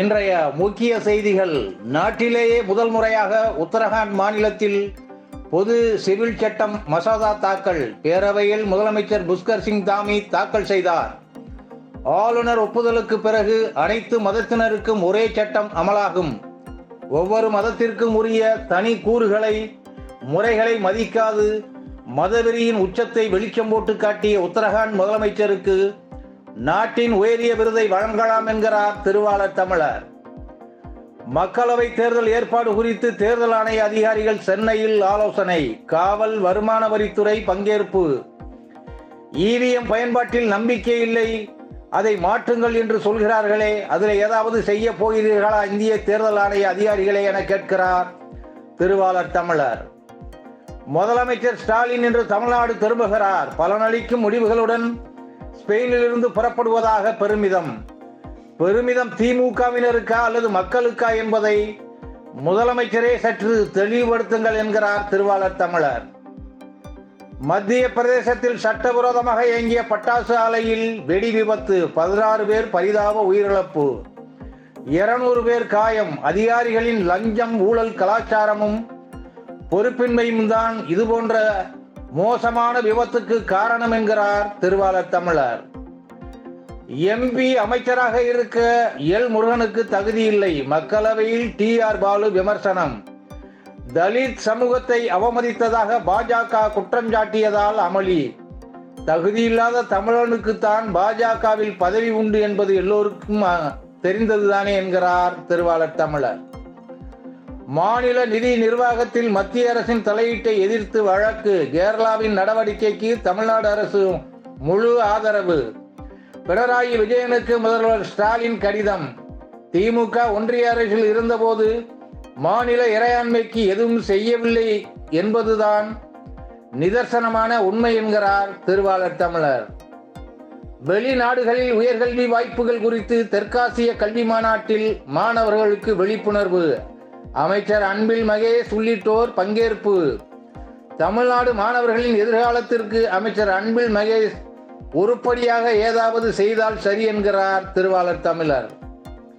இன்றைய முக்கிய செய்திகள். நாட்டிலேயே முதல் முறையாக உத்தரகாண்ட் மாநிலத்தில் பொது சிவில் சட்டம் மசோதா தாக்கல். பேரவையில் முதலமைச்சர் புஷ்கர் சிங் தாமி தாக்கல் செய்தார். ஆளுநர் ஒப்புதலுக்கு பிறகு அனைத்து மதத்தினருக்கும் ஒரே சட்டம் அமலாகும். ஒவ்வொரு மதத்திற்கும் உரிய தனி கூறுகளை முறைகளை மதிக்காது. மதவெறியின் உச்சத்தை வெளிச்சம் போட்டு காட்டிய உத்தரகாண்ட் முதலமைச்சருக்கு நாட்டின் உயரிய விருதை வழங்கலாம் என்கிறார் திருவாளர் தமிழர். மக்களவை தேர்தல் ஏற்பாடு குறித்து தேர்தல் ஆணைய அதிகாரிகள் சென்னையில் ஆலோசனை காவல் வருமான வரித்துறை பங்கேற்பு. இவிஎம் பயன்பாட்டில் நம்பிக்கை இல்லை அதை மாற்றுங்கள் என்று சொல்கிறார்களே அதில் ஏதாவது செய்ய போகிறீர்களா இந்திய தேர்தல் ஆணைய அதிகாரிகளே என கேட்கிறார் திருவாளர் தமிழர். முதலமைச்சர் ஸ்டாலின் இன்று தமிழ்நாடு திரும்புகிறார். பலனளிக்கும் முடிவுகளுடன் ஸ்பெயினிலிருந்து புறப்படுவதாக பெருமிதம். பெருமிதம் திமுகவினருக்கா அல்லது மக்களுக்கா என்பதை முதலமைச்சரே சற்று தெளிவுபடுத்துங்கள் என்கிறார் திருவாளர் தமிழர். மத்திய பிரதேசத்தில் சட்டவிரோதமாக இயங்கிய பட்டாசு ஆலையில் வெடி விபத்து பதினாறு பேர் பரிதாப உயிரிழப்பு இருநூறு பேர் காயம் அதிகாரிகளின் லஞ்சம் ஊழல் கலாச்சாரமும் பொறுப்பின்மையும் தான் இதுபோன்ற மோசமான விபத்துக்கு காரணம் என்கிறார் திருவாளர் தமிழர். எம்பி அமைச்சராக இருக்க எல் முருகனுக்கு தகுதி இல்லை. மக்களவையில் டி ஆர் பாலு விமர்சனம். தலித் சமூகத்தை அவமதித்ததாக பாஜக குற்றம் சாட்டியதால் அமளி. தகுதியில்லாத தமிழனுக்குத்தான் பாஜகவில் பதவி உண்டு என்பது எல்லோருக்கும் தெரிந்ததுதானே என்கிறார் திருவாளர் தமிழர். மாநில நிதி நிர்வாகத்தில் மத்திய அரசின் தலையீட்டை எதிர்த்து வழக்கு. கேரளாவின் நடவடிக்கைக்கு தமிழ்நாடு அரசு முழு ஆதரவு. பினராயி விஜயனுக்கு முதல்வர் ஸ்டாலின் கடிதம். திமுக ஒன்றிய அரசில் இருந்தபோது மாநில இறையாண்மைக்கு எதுவும் செய்யவில்லை என்பதுதான் நிதர்சனமான உண்மை என்கிறார் திருவாளர் தமிழர். வெளிநாடுகளில் உயர்கல்வி வாய்ப்புகள் குறித்து தெற்காசிய கல்வி மாநாட்டில் மாணவர்களுக்கு விழிப்புணர்வு. அமைச்சர் அன்பில் மகேஷ் உள்ளிட்டோர் பங்கேற்பு. தமிழ்நாடு மாணவர்களின் எதிர்காலத்திற்கு அமைச்சர் அன்பில் மகேஷ் உருப்படியாக ஏதாவது செய்தால் சரி என்கிறார் திருவாளர் தமிழர்.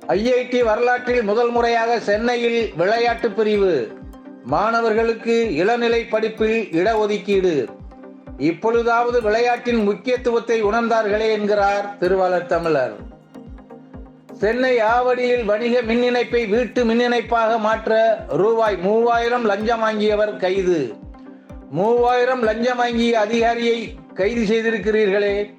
ஐஐடி வரலாற்றில் முதல் முறையாக சென்னையில் விளையாட்டு பிரிவு. மாணவர்களுக்கு இளநிலை படிப்பில் இடஒதுக்கீடு. இப்பொழுதாவது விளையாட்டின் முக்கியத்துவத்தை உணர்ந்தார்களே என்கிறார் திருவாளர் தமிழர். சென்னை ஆவடியில் வணிக மின் இணைப்பை வீட்டு மின் இணைப்பாக மாற்ற ரூபாய் மூவாயிரம் லஞ்சம் வாங்கியவர் கைது. மூவாயிரம் லஞ்சம் வாங்கிய அதிகாரியை கைது செய்திருக்கிறீர்களே.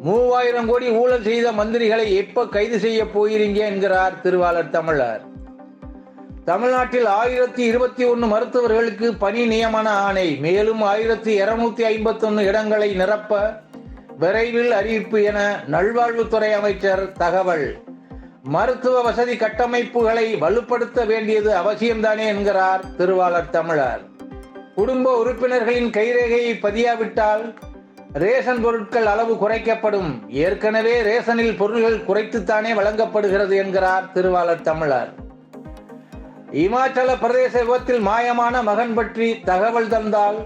மூவாயிரம் கோடி ஊழல் செய்த மந்திரிகளை எப்ப கைது செய்ய போகிறீங்க என்கிறார் திருவாளர் தமிழர். தமிழ்நாட்டில் ஆயிரத்தி இருபத்தி ஒன்று மருத்துவர்களுக்கு பணி நியமன ஆணை. மேலும் ஆயிரத்தி இருநூத்தி ஐம்பத்தி ஒன்று இடங்களை நிரப்ப விரைவில் அறிவிப்பு என நல்வாழ்வுத்துறை அமைச்சர் தகவல். மருத்துவ வசதி கட்டமைப்புகளை வலுப்படுத்த வேண்டியது அவசியம்தானே என்கிறார் திருவாளர் தமிழர். குடும்ப உறுப்பினர்களின் கைரேகையை பதியாவிட்டால் ரேஷன் பொருட்கள் அளவு குறைக்கப்படும். ஏற்கனவே ரேஷனில் பொருள்கள் குறைத்துத்தானே வழங்கப்படுகிறது என்கிறார் திருவாளர் தமிழர். இமாச்சல பிரதேச விபத்தில் மாயமான மகன் பற்றி தகவல் தந்தால்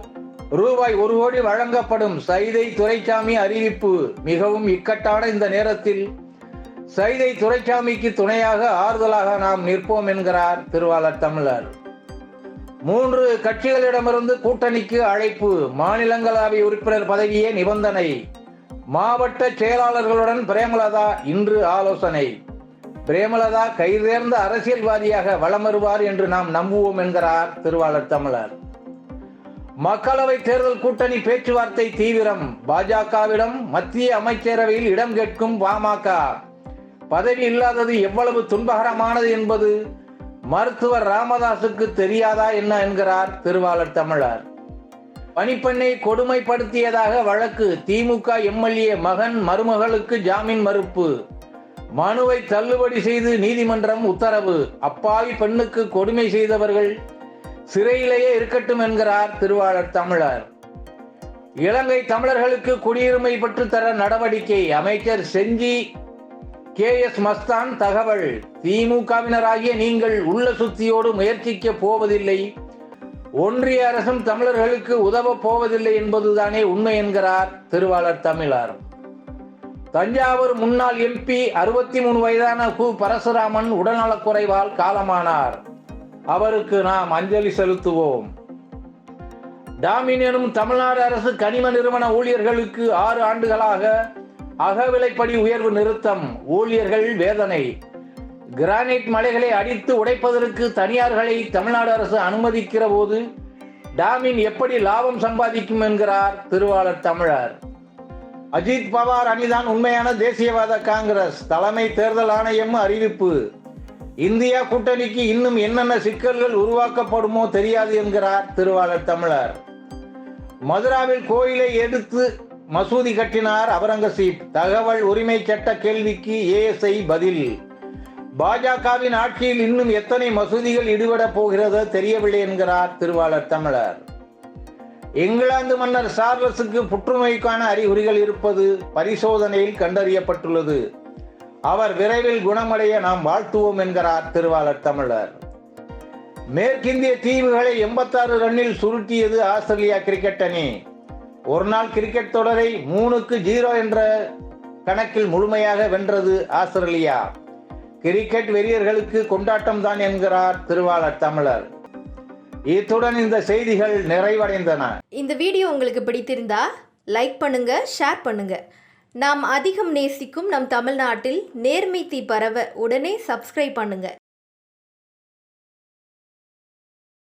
ரூபாய் ஒரு கோடி வழங்கப்படும். சைதை துரைசாமி அறிவிப்பு மிகவும் இக்கட்டான இந்த நேரத்தில் சைதை துரைசாமிக்கு துணையாக ஆறுதலாக நாம் நிற்போம் என்கிறார் திருவாளர் தமிழர். மூன்று கட்சிகளிடமிருந்து கூட்டணிக்கு அழைப்பு மாநிலங்களவை உறுப்பினர் பதவியே நிபந்தனை. மாவட்ட செயலாளர்களுடன் பிரேமலதா இன்று ஆலோசனை. பிரேமலதா கைதேர்ந்த அரசியல்வாதியாக வலம் வருவார் என்று நாம் நம்புவோம் என்கிறார் திருவாளர் தமிழர். மக்களவை தேர்தல் கூட்டணி பேச்சுவார்த்தை தீவிரம். பாஜகவிடம் மத்திய அமைச்சரவையில் இடம் கேட்கும் பாமக. பதவி இல்லாதது எவ்வளவு துன்பகரமானது என்பது மருத்துவர் ராமதாசுக்கு தெரியாதா என்ன என்கிறார் திருவாளர் தமிழர். பணிப்பெண்ணை கொடுமைப்படுத்தியதாக வழக்கு திமுக எம்எல்ஏ மகன் மருமகளுக்கு ஜாமீன் மறுப்பு. மனுவை தள்ளுபடி செய்து நீதிமன்றம் உத்தரவு. அப்பாவி பெண்ணுக்கு கொடுமை செய்தவர்கள் சிறையிலேயே இருக்கட்டும் என்கிறார் திருவாளர் தமிழர். இலங்கை தமிழர்களுக்கு குடியுரிமை பெற்றுத்தர நடவடிக்கை அமைச்சர் செஞ்சி கே எஸ் மஸ்தான் தகவல். திமுகவினராகிய நீங்கள் உள்ள சுத்தியோடு முயற்சிக்க போவதில்லை. ஒன்றிய அரசும் தமிழர்களுக்கு உதவ போவதில்லை என்பதுதானே உண்மை என்கிறார் திருவாளர் தமிழர். தஞ்சாவூர் முன்னாள் எம்பி அறுபத்தி மூணு வயதான கு. பரசுராமன் உடல்நலக்குறைவால் காலமானார். அவருக்கு நாம் அஞ்சலி செலுத்துவோம். டாமின் எனும் தமிழ்நாடு அரசு கனிம நிறுவன ஊழியர்களுக்கு ஆறு ஆண்டுகளாக அகவிலைப்படி உயர்வு நிறுத்தம் ஊழியர்கள் வேதனை. கிரானைட் மலைகளை அடித்து உடைப்பதற்கு தனியார்களை தமிழ்நாடு அரசு அனுமதிக்கிற போது டாமின் எப்படி லாபம் சம்பாதிக்கும் என்கிறார் திருவாளர் தமிழர். அஜித் பவார் அணிதான் உண்மையான தேசியவாத காங்கிரஸ். தலைமை தேர்தல் ஆணையம் அறிவிப்பு. இந்தியா கூட்டணிக்கு இன்னும் என்னென்ன சிக்கல்கள் உருவாக்கப்படுமோ தெரியாது என்கிறார் திருவாளர் தமிழர். மதுராவில் கோயிலை எடுத்து மசூதி கட்டினார் அவுரங்கசீப். தகவல் உரிமை சட்ட கேள்விக்கு ஏஎஸ்ஐ பதில். பாஜகவின் ஆட்சியில் இன்னும் எத்தனை மசூதிகள் இடுபட போகிறதோ தெரியவில்லை என்கிறார் திருவாளர் தமிழர். இங்கிலாந்து மன்னர் சார்லஸுக்கு புற்றுநோய்க்கான அறிகுறிகள் இருப்பது பரிசோதனையில் கண்டறியப்பட்டுள்ளது. அவர் விரைவில் குணமடைய நாம் வாழ்த்துவோம் என்கிறார் திருவாளர் தமிழர். மேற்கிந்திய தீவுகளை எண்பத்தாறு ரன்னில் சுருட்டியது ஆஸ்திரேலியா கிரிக்கெட் அணி. ஒரு நாள் கிரிக்கெட் தொடரை மூணுக்கு ஜீரோ என்ற கணக்கில் முழுமையாக வென்றது ஆஸ்திரேலியா. கிரிக்கெட் வெறியர்களுக்கு கொண்டாட்டம் தான் என்கிறார் திருவாளர் தமிழர். இத்துடன் இந்த செய்திகள் நிறைவடைந்தன. இந்த வீடியோ உங்களுக்கு பிடித்திருந்தா லைக் பண்ணுங்க ஷேர் பண்ணுங்க. நாம் அதிகம் நேசிக்கும் நம் தமிழ்நாட்டில் நேர்மை தீ பரவ உடனே சப்ஸ்கிரைப் பண்ணுங்க.